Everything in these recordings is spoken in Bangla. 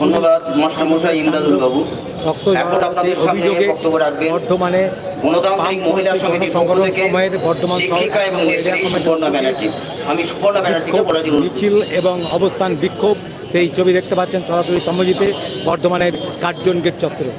ধন্যবাদ মাস্টারমশাই ইমদাদুল বাবু। এখন আপনাদের সামনে বক্তব্য রাখবেন। বর্ধমানে গণতান্ত্রিক মহিলা পক্ষ থেকে শিক্ষিকা এবং শহর নেত্রী সুপর্ণা ব্যানার্জি। আমি সুপর্ণা ব্যানার্জিকে বিক্ষোভ, বলার মিছিল এবং অবস্থান বিক্ষোভ সেই ছবি দেখতে পাচ্ছেন সরাসরি সম্মজিতে বর্ধমানের কার্জন গেট চত্বরে।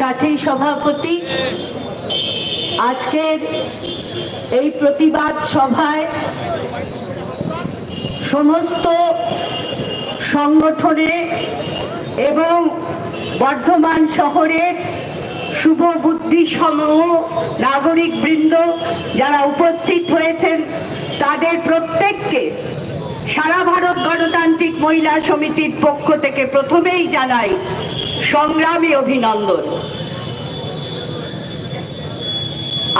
সাথী সভাপতি। আজকের এই প্রতিবাদ সভায় সমস্ত সংগঠনে এবং বর্ধমান শহরের শুভ বুদ্ধি সমূহ নাগরিক বৃন্দ যারা উপস্থিত হয়েছেন, তাদের প্রত্যেককে সারা ভারত গণতান্ত্রিক মহিলা সমিতির পক্ষ থেকে প্রথমেই জানাই সংগ্রামী অভিনন্দন।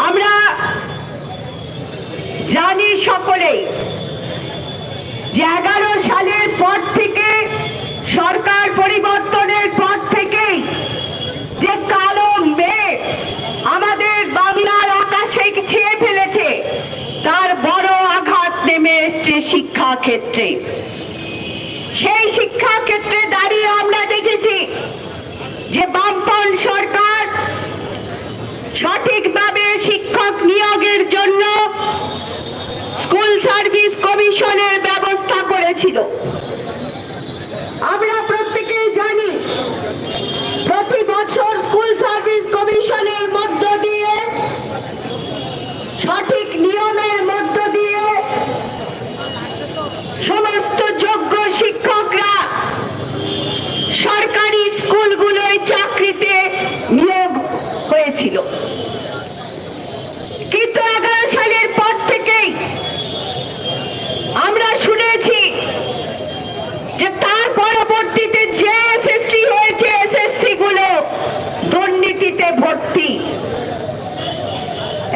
আমরা জানি সকলেই যে এগারো সালের পর থেকে সরকার পরিবর্তনের পর থেকেই যে কালো মেঘ আমাদের বাংলার আকাশে ছেয়ে ফেলেছে, তার বড় আঘাত নেমে এসছে শিক্ষা ক্ষেত্রে সেই শিক্ষা ক্ষেত্রে দাঁড়িয়ে আমরা দেখেছি যে বামপন সরকার সঠিকভাবে শিক্ষক নিয়োগের জন্য স্কুল সার্ভিস কমিশনের ব্যবস্থা করেছিল। আমরা প্রত্যেকেই জানি প্রতি বছর স্কুল সার্ভিস কমিশনের মধ্য দিয়ে সঠিক নিয়মের মধ্য দিয়ে সমস্ত যোগ্য শিক্ষকরা সরকারি স্কুলগুলোয় চাকরিতে নিয়োগ হয়েছিল কিন্তু এগারো সালের পর থেকেই আমরা শুনেছি যে তার পরবর্তীতে যে এসএসসি হয়েছে এসএসসি গুলো দুর্নীতিতে ভর্তি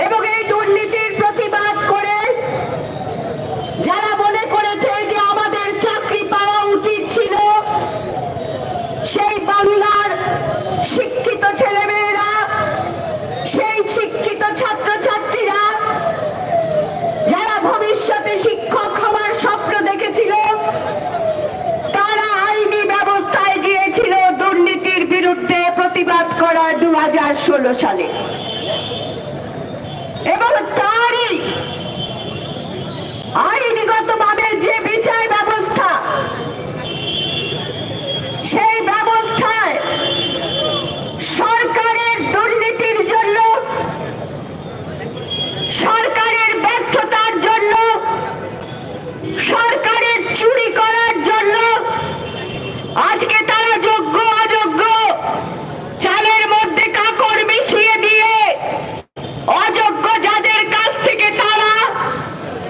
এবং এই দুর্নীতির প্রতিবাদ করে যারা মনে করেছে যে আমাদের চাকরি পাওয়া উচিত ছিল সেই বাংলার শিক্ষিত ছেলেমেয়েরা সেই শিক্ষিত ছাত্রছাত্রীরা যারা ভবিষ্যতে শিক্ষক হওয়ার স্বপ্ন দেখেছিল তারা আইনি ব্যবস্থায় গিয়েছিল দুর্নীতির বিরুদ্ধে হাজার দু সালে। এবং তারই আইনগতভাবে যে বিচার ব্যবস্থা সেই ব্যবস্থায় সরকারের দুর্নীতির জন্য সরকারের ব্যর্থতার জন্য সরকারের চুরি করার জন্য আজকে তারা যোগ্য অযোগ্য চালের মধ্যে কাকড় মিশিয়ে দিয়ে অযোগ্য যাদের কাছ থেকে তারা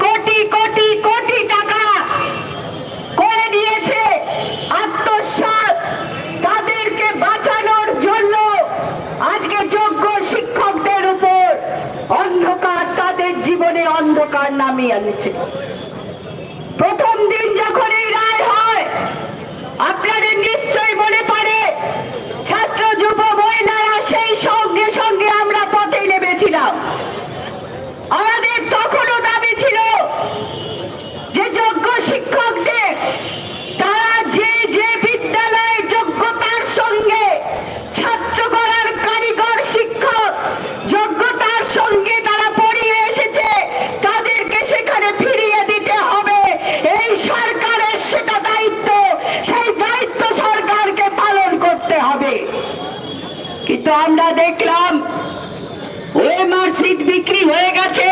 কোটি কোটি কোটি টাকা করে নিয়েছে আত্মসাৎ তাদেরকে বাঁচানোর জন্য আজকে যোগ্য শিক্ষকদের উপর অন্ধকার তাদের জীবনে অন্ধকার নামিয়ে আনছে প্রথম দিন যখন এই রায় হয় আপনাদের নিশ্চয়ই মনে পড়ে ছাত্র যুব মহিলারা সেই সঙ্গে সঙ্গে আমরা পথে নেমেছিলাম আমাদের তখনও দাবি ছিল যে যোগ্য শিক্ষকদের তারা যে যে বিদ্যালয়ে যোগ্যতার সঙ্গে ছাত্র করার কারিগর শিক্ষক যোগ্যতার সঙ্গে তারা পড়িয়ে এসেছে তাদেরকে সেখানে ফিরিয়ে দিতে হবে এই সরকারের সেটা দায়িত্ব সেই দায়িত্ব সরকারকে পালন করতে হবে কিন্তু আমরা দেখলাম ওই সিট বিক্রি হয়ে গেছে।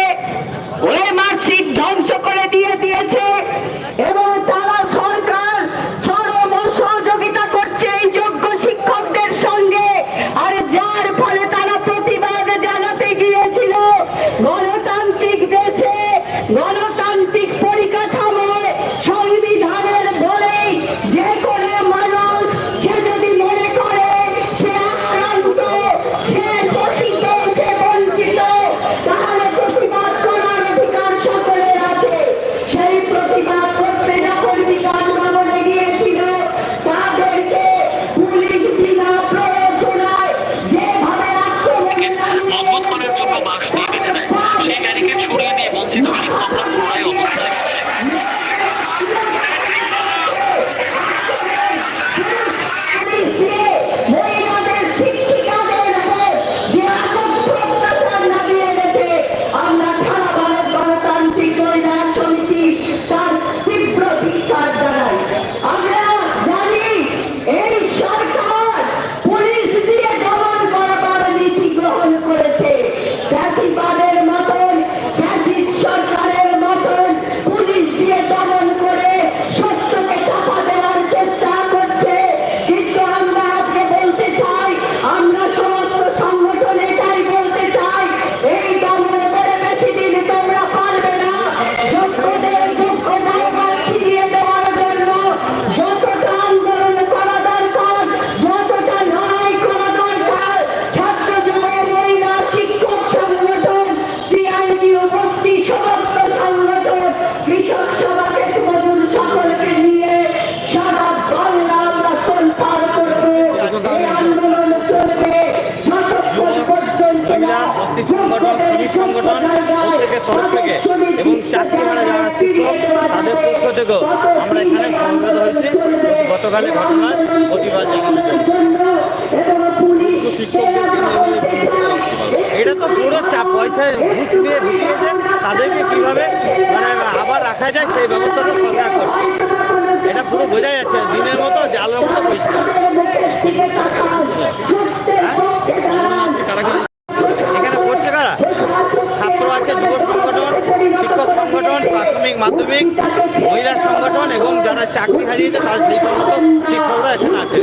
সংগঠন প্রত্যেকের তরফ থেকে এবং চাকরিহারা যারা শিক্ষক তাদের পক্ষ থেকেও আমরা এখানে সমবেত হয়েছি গতকালে ঘটনার প্রতিবাদ জানানোর এটা তো পুরো চাপ পয়সা ঘুষ দিয়ে ঢুকিয়েছে তাদেরকে কীভাবে মানে আবার রাখা যায় সেই ব্যবস্থাটা সরকার করছে। এটা পুরো বোঝা যাচ্ছে দিনের মতো জালের মতো পরিষ্কার। আছে যুব সংগঠন শিক্ষক সংগঠন প্রাথমিক মাধ্যমিক মহিলা সংগঠন এবং যারা চাকরি হারিয়েছে তার সেই সমস্ত শিক্ষকরা এখানে আছে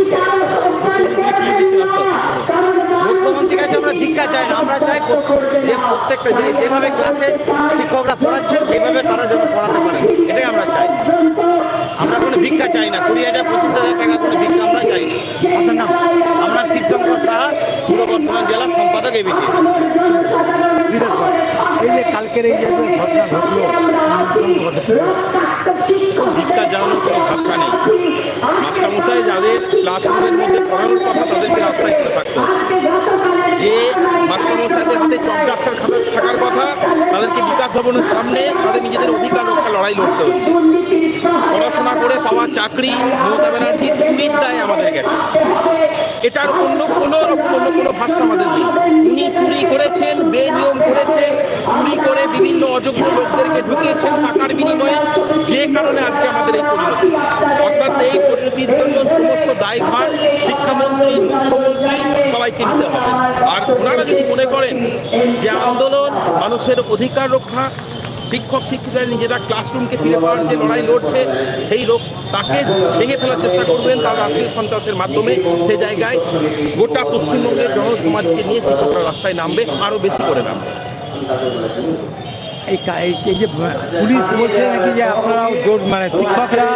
মুখ্যমন্ত্রীর কাছে আমরা ভিক্ষা চাই না আমরা চাই যে প্রত্যেকটা যে যেভাবে ক্লাসে শিক্ষকরা পড়াচ্ছেন সেইভাবে তারা যেন পড়াতে পারে এটাই আমরা চাই। আমরা কোনো ভিক্ষা চাই না। কুড়ি হাজার পঁচিশ হাজার টাকা কোনো ভিক্ষা আমরা চাই না। আপনার নাম? আমরা শিবশঙ্কর সাহা পূর্ব বর্ধমান জেলার সম্পাদক এবিটি। এই যে কালকের এই যে ঘটনা ঘটলো, ভিক্ষা জানানোর কোনো ভাষা নেই। মাস্টারমশাই যাদের ক্লাসরুমের মধ্যে পড়ানোর কথা তাদেরকে রাস্তায় থাকতে হচ্ছে যে মাস্টারমশাইদের হাতে চক ডাস্টার খাতা থাকার কথা, তাদেরকে বিকাশ ভবনের সামনে তাদের নিজেদের অধিকার রক্ষা লড়াই লড়তে হচ্ছে। পাওয়া চাকরি, মমতা ব্যানার্জির চুরির দায় আমাদের গেছে। এটার অন্য কোনো রকম, অন্য কোনো ভাষা আমাদের নেই। উনি চুরি করেছেন, বেনিয়ম করেছেন, চুরি করে বিভিন্ন অযোগ্য লোকদেরকে ঢুকিয়েছেন টাকার বিনিময়ে। যে কারণে আজকে আমাদের এই পরিণতি। অর্থাৎ এই পরিণতির জন্য সমস্ত দায়ভার শিক্ষামন্ত্রী, মুখ্যমন্ত্রী সবাইকে নিতে হবে। আর ওনারা যদি মনে করেন যে আন্দোলন মানুষের অধিকার রক্ষা শিক্ষক শিক্ষিকারা নিজেরা ক্লাসরুমকে ফিরে পাওয়ার যে লড়াই লড়ছে, সেই লোক তাকে ভেঙে ফেলার চেষ্টা করবেন তার রাষ্ট্রীয় সন্ত্রাসের মাধ্যমে। সে জায়গায় গোটা পশ্চিমবঙ্গের জনসমাজকে নিয়ে শিক্ষকরা রাস্তায় নামবে, আরও বেশি করে নামবে। এই যে পুলিশ বলছে নাকি যে আপনারাও জোর মানে শিক্ষকরা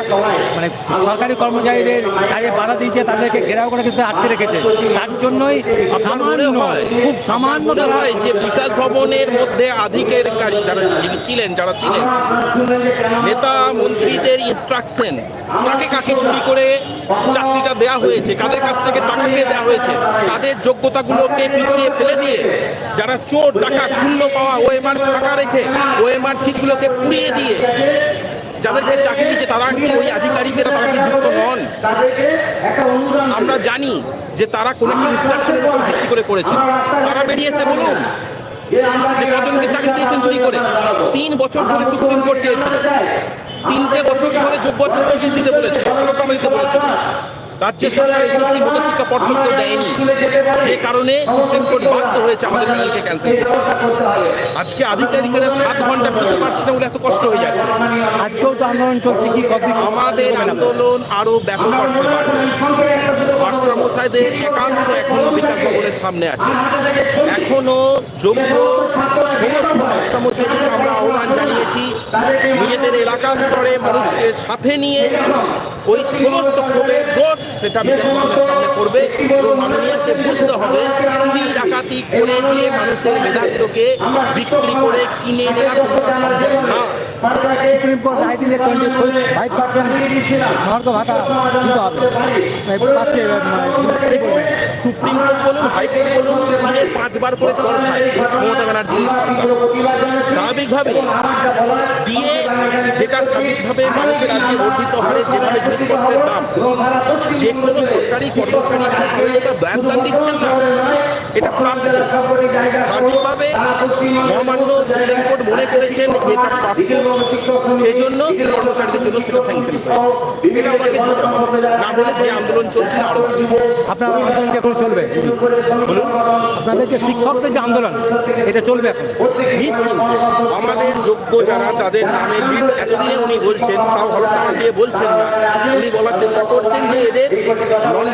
মানে সরকারি কর্মচারীদের কাজে বাধা দিয়েছে তাদেরকে ঘেরাও করে কিন্তু আটকে রেখেছে। তার জন্যই সামান্য হয়। খুব সামান্য মনে হয় যে বিকাশ ভবনের মধ্যে আধিকারিক যারা যিনি ছিলেন যারা ছিলেন নেতা মন্ত্রীদের ইনস্ট্রাকশন কাকে কাকে চুরি করে চাকরিটা দেওয়া হয়েছে কাদের কাছ থেকে টাকা পেয়ে দেওয়া হয়েছে তাদের যোগ্যতাগুলোকে পিছিয়ে ফেলে দিয়ে যারা চোর টাকা শূন্য পাওয়া ওএমআর ফাঁকা রেখে ওএমআর সিটগুলোকে পুড়িয়ে দিয়ে যাদেরকে চাকরি দিচ্ছে তারা কি ওই আধিকারিকেরা তারা কি যুক্ত নন। আমরা জানি যে তারা কোনো একটা ইনস্ট্রাকশনের উপর ভিত্তি করে করেছে। তারা বেরিয়ে এসে বলুন, যে কজনকে চাকরি দিয়েছেন চুরি করে? তিন বছর ধরে সুপ্রিম কোর্ট চেয়েছিল তিনটে বছর ধরে যোগ্যতা নোটিশ দিতে বলেছে হলফনামা দিতে বলেছে। রাজ্য সরকার এসএসসি মধ্যশিক্ষা পর্ষদকে দেয়নি। যে কারণে সুপ্রিম কোর্ট বাধ্য হয়েছে আমাদের প্যানেলকে ক্যান্সেল করতে। আজকে আধিকারিকেরা সাত ঘণ্টা পেতে পারছে না বলে এত কষ্ট হয়ে যাচ্ছে। আজকেও তো আন্দোলন চলছে কি কতদিন আমাদের আন্দোলন আরও ব্যাপক করতে পারবে। মাস্টারমশাইদের একাংশ এখনও বিকাশ ভবনের সামনে আছে। এখনও যোগ্য সমস্ত মাস্টারমশাইদেরকে আমরা আহ্বান জানিয়েছি। নিজেদের এলাকা স্তরে মানুষকে সাথে নিয়ে ওই সমস্ত ক্ষোভের দোষ সেটা বিকাশ সামনে করবে এবং মাননীয়কে বুঝতে হবে, চুরি, ডাকাতি করে দিয়ে মানুষের মেধাত্মকে বিক্রি করে কিনে নেওয়া কোনটা সম্ভব? না। সুপ্রিম কোর্ট রায় দিলে টোয়েন্টি ফাইভ পার্সেন্ট ভাতা দিতে হবে। পাচ্ছে মানে সুপ্রিম কোর্ট বলুন হাইকোর্ট বলুন দিনের পাঁচবার করে চর খায় মমতা ব্যানার্জির স্বাভাবিকভাবে দিয়ে যেটা স্বাভাবিকভাবে মানুষের আজকে বর্ধিত হারে যেভাবে জিনিসপত্রের দাম, যে কোনো সরকারি কর্মচারী তাদের কথা দয়াদান দিচ্ছেন না। এটা স্বাভাবিকভাবে মহামান্য সুপ্রিম কোর্ট মনে করেছেন এটা প্রাপ্য সেই জন্য কর্মচারীদের জন্য সেটা স্যাংশন হয়েছে এটা ওনাকে দিতে হবে। না হলে যে আন্দোলন চলছে আরও বাড়বে। আপনার আন্দোলন এখন চলবে? বলুন। আপনাদের যে শিক্ষকদের যে আন্দোলন এটা চলবে এখন? নিশ্চিন্তে আমাদের যোগ্য যারা তাদের নামে লিস্ট এতদিনে উনি বলছেন তাও হলফনামা দিয়ে বলছেন না। উনি বলার চেষ্টা করছেন যে এদের নন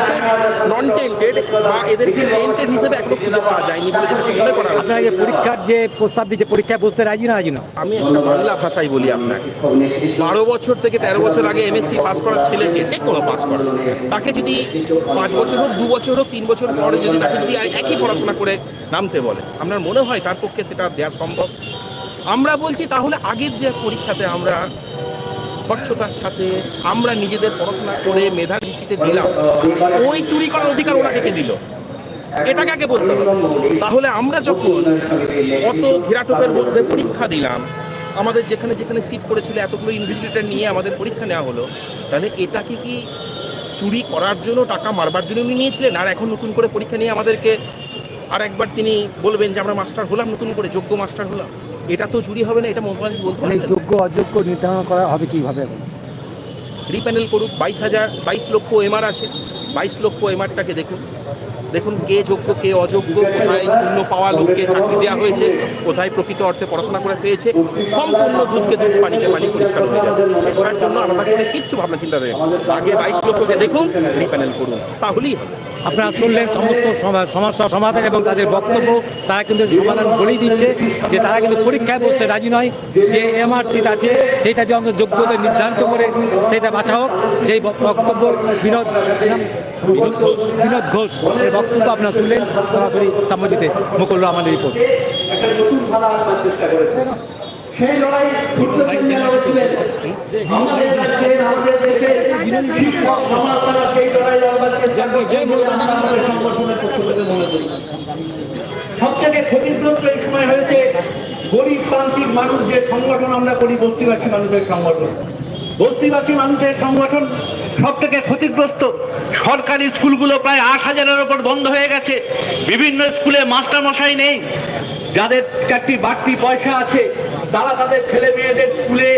নন টেন্টেড বা এদেরকে টেন্টেড হিসেবে খুঁজে পাওয়া যায়নি বলে যেটা মনে করা। যে পরীক্ষার যে প্রস্তাব দিচ্ছে পরীক্ষায় বসতে রাজি না রাজি না? আমি বাংলা ভাষায় বলি আপনাকে। বারো বছর থেকে তেরো বছর আগে এমএসসি পাস করা ছেলেকে যে কোনো পাস করা। তাকে যদি পাঁচ বছর হোক দু বছর হোক তিন বছর পরে যদি তাকে যদি একই পড়াশোনা করে নামতে বলে আপনার মনে হয় তার পক্ষে সেটা দেওয়া সম্ভব? আমরা বলছি তাহলে আগের যে পরীক্ষাতে আমরা স্বচ্ছতার সাথে আমরা নিজেদের পড়াশোনা করে মেধার ভিত্তিতে দিলাম ওই চুরি করার অধিকার ওনাকে দিল। এটাকে আগে বলতে হবে? তাহলে আমরা যখন অত ঘেরাটোপের মধ্যে পরীক্ষা দিলাম আমাদের যেখানে যেখানে সিট পড়েছিল এতগুলো ইনভিজিলেটার নিয়ে আমাদের পরীক্ষা নেওয়া হলো তাহলে এটাকে কি চুরি করার জন্য টাকা মারবার জন্য উনি নিয়েছিলেন? আর এখন নতুন করে পরীক্ষা নিয়ে আমাদেরকে আর একবার তিনি বলবেন যে আমরা মাস্টার হলাম নতুন করে যোগ্য মাস্টার হলাম। এটা তো চুরি হবে না এটা মোবাইল বলতে মানে যোগ্য অযোগ্য নির্ধারণ করা হবে কীভাবে রিপ্যানেল করুক বাইশ হাজার বাইশ লক্ষ এমআর আছে। বাইশ লক্ষ এমআরটাকে দেখুন। দেখুন, কে যোগ্য, কে অযোগ্য, কোথায় শূন্য পাওয়া লোককে চাকরি দেওয়া হয়েছে, কোথায় প্রকৃত অর্থে পড়াশোনা করে পেয়েছে, সম্পূর্ণ দুধকে দুধ পানিকে পানি পরিষ্কার হয়ে যাবে। এটার জন্য আলাদা করে কিচ্ছু ভাবনা চিন্তা দেবেন আগে বাইশ লক্ষকে দেখুন রিপ্যানেল করুন, তাহলেই হবে। আপনারা শুনলেন সমস্ত সমা- সমস্যা সমাধান এবং তাদের বক্তব্য। তারা কিন্তু সমাধান বলেই দিচ্ছে যে তারা কিন্তু পরীক্ষায় বসতে রাজি নয়। যে এমআর সিট আছে সেইটা যে অন্তত যোগ্যতা নির্ধারিত করে সেটা বাছা হোক। সেই বক্তব্য বিনোদ? বিনোদ ঘোষ। বিনোদ ঘোষ এই বক্তব্য আপনারা শুনলেন সরাসরি সাম্যজিতে মুকুল রহমানের রিপোর্ট। সেই লড়াই সব থেকে ক্ষতিগ্রস্ত এই সময় হয়েছে গরিব প্রান্তিক মানুষ যে সংগঠন, আমরা করি বস্তিবাসী মানুষের সংগঠন। বস্তিবাসী মানুষের সংগঠন সব থেকে ক্ষতিগ্রস্ত, সরকারি স্কুলগুলো প্রায় আট হাজারের ওপর বন্ধ হয়ে গেছে, বিভিন্ন স্কুলে মাস্টার মশাই নেই, যাদের চারটি বাড়তি পয়সা আছে, তারা তাদের ছেলে মেয়েদের স্কুলে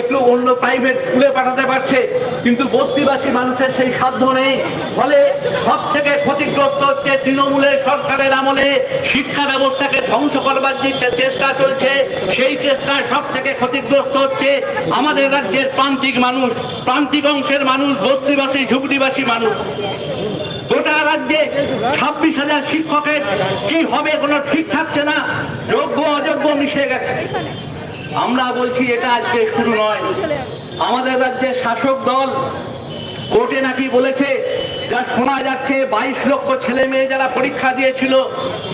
একটু অন্য প্রাইভেট স্কুলে পাঠাতে পারছে, কিন্তু বস্তিবাসী মানুষের সেই সাধ্য নেই। ফলে সব থেকে ক্ষতিগ্রস্ত হচ্ছে তৃণমূলের সরকারের আমলে শিক্ষা ব্যবস্থাকে ধ্বংস করবার যে চেষ্টা চলছে, সেই চেষ্টায় সব থেকে ক্ষতিগ্রস্ত হচ্ছে আমাদের রাজ্যের প্রান্তিক মানুষ, প্রান্তিক অংশের মানুষ, বস্তিবাসী, ঝুপড়িবাসী মানুষ। গোটা রাজ্যে ছাব্বিশ হাজার শিক্ষকের কি হবে কোনো ঠিক থাকছে না? যোগ্য, অযোগ্য মিশে গেছে। আমরা বলছি এটা আজকে শুরু নয়। আমাদের রাজ্যে শাসক দল কোর্টে নাকি বলেছে, যা শোনা যাচ্ছে, বাইশ লক্ষ ছেলে মেয়ে যারা পরীক্ষা দিয়েছিল,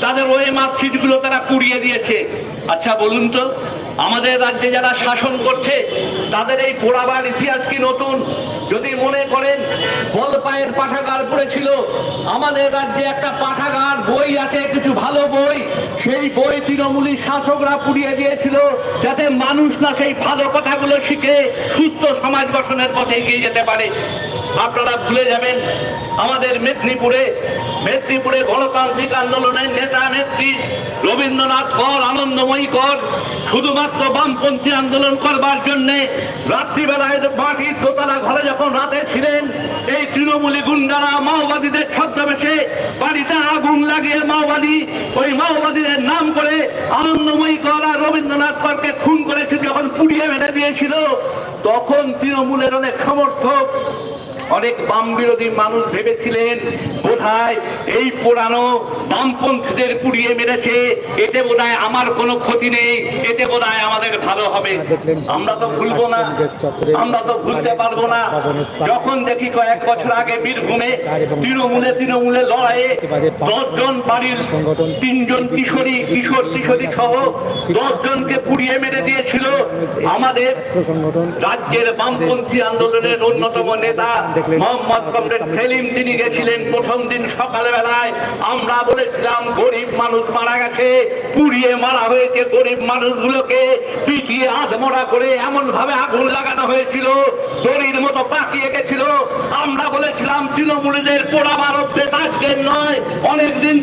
তাদের ওই মার্কশিটগুলো তারা পুড়িয়ে দিয়েছে। আচ্ছা বলুন তো আমাদের রাজ্যে যারা শাসন করছে, তাদের এই পোড়াবার ইতিহাস কি নতুন? যদি মনে করেন, বলপায়ের পাঠাগার পড়েছিল। আমাদের রাজ্যে একটা পাঠাগার বই আছে, কিছু ভালো বই। সেই বই তৃণমূলী শাসকরা পুড়িয়ে দিয়েছিল, যাতে মানুষ না সেই ভালো কথাগুলো শিখে সুস্থ সমাজ গঠনের পথে এগিয়ে যেতে পারে। আপনারা ভুলে যাবেন, আমাদের মেদিনীপুরে মেদিনীপুরে গণতান্ত্রিক আন্দোলনের নেতা নেত্রী রবীন্দ্রনাথ কর, আনন্দময়ী কর শুধুমাত্র বামপন্থী আন্দোলন করবার জন্য রাত্রিবেলায় মাটির দোতলা ঘরে যখন রাতে ছিলেন, এই তৃণমূলী গুন্ডারা মাওবাদীদের ছদ্মবেশে বাড়িতে আগুন লাগিয়ে মাওবাদী, ওই মাওবাদীদের নাম করে আনন্দময়ী কর রবীন্দ্রনাথ করকে খুন করেছিল, যখন পুড়িয়ে মেরে দিয়েছিল, তখন তৃণমূলের অনেক সমর্থক অনেক বাম বিরোধী মানুষ ভেবেছিলেন বোধহয় এই পুরানো বামপন্থীদের পুড়িয়ে মেরেছে। এতে বোধহয় আমার কোনো ক্ষতি নেই এতে বোধহয় আমাদের ভালো হবে। আমরা তো ভুলবো না আমরা তো ভুলতে পারব না। যখন দেখি কয়েক বছর আগে বীরভূমে তৃণমূলে তৃণমূলে লড়াইয়ে দশজন বাড়ির সংগঠন তিনজন কিশোরী কিশোর কিশোরী সহ দশজনকে পুড়িয়ে মেরে দিয়েছিল। আমাদের রাজ্যের বামপন্থী আন্দোলনের অন্যতম নেতা দেখলেন। সেলিম তিনি গেছিলেন প্রথম দিন আমরা বলেছিলাম, গরিব মানুষ মারা গেছে, পুড়িয়ে মারা হয়েছে গরিব মানুষগুলোকে। পিটিয়ে আধমরা করে এমন ভাবে আগুন লাগানো হয়েছিল, দড়ির মতো পাকিয়ে গেছিল। আমরা বলেছিলাম তৃণমূলীদের অভ্যেস আজকের নয়। অনেকদিন